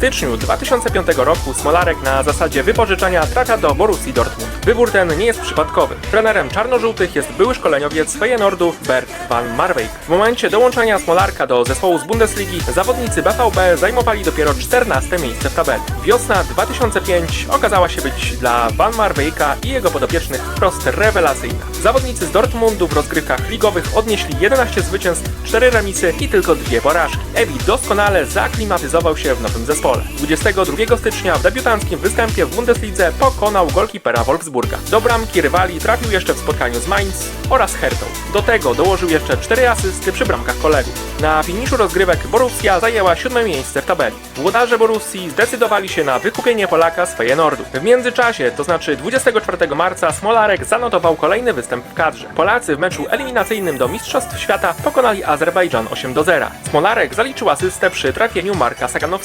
styczniu 2005 roku Smolarek na zasadzie wypożyczenia trafia do Borussii Dortmund. Wybór ten nie jest przypadkowy. Trenerem czarno-żółtych jest były szkoleniowiec Feyenoordu Bert van Marwijk. W momencie dołączenia Smolarka do zespołu z Bundesligi zawodnicy BVB zajmowali dopiero 14 miejsce w tabeli. Wiosna 2005 okazała się być dla Van Marwijka i jego podopiecznych wprost rewelacyjna. Zawodnicy z Dortmundu w rozgrywkach ligowych odnieśli 11 zwycięstw, 4 remisy i tylko dwie porażki. Ebi doskonale zaklimatyzował się w nowym zespole. 22 stycznia w debiutanckim występie w Bundeslidze pokonał golkipera Wolfsburga. Do bramki rywali trafił jeszcze w spotkaniu z Mainz oraz Hertą. Do tego dołożył jeszcze 4 asysty przy bramkach kolegów. Na finiszu rozgrywek Borussia zajęła siódme miejsce w tabeli. Włodarze Borussii zdecydowali się na wykupienie Polaka z Feyenoordu. W międzyczasie, to znaczy 24 marca, Smolarek zanotował kolejny występ w kadrze. Polacy w meczu eliminacyjnym do Mistrzostw Świata pokonali Azerbejdżan 8 do 0. Smolarek zaliczył asystę przy trafieniu Marka Saganowskiego.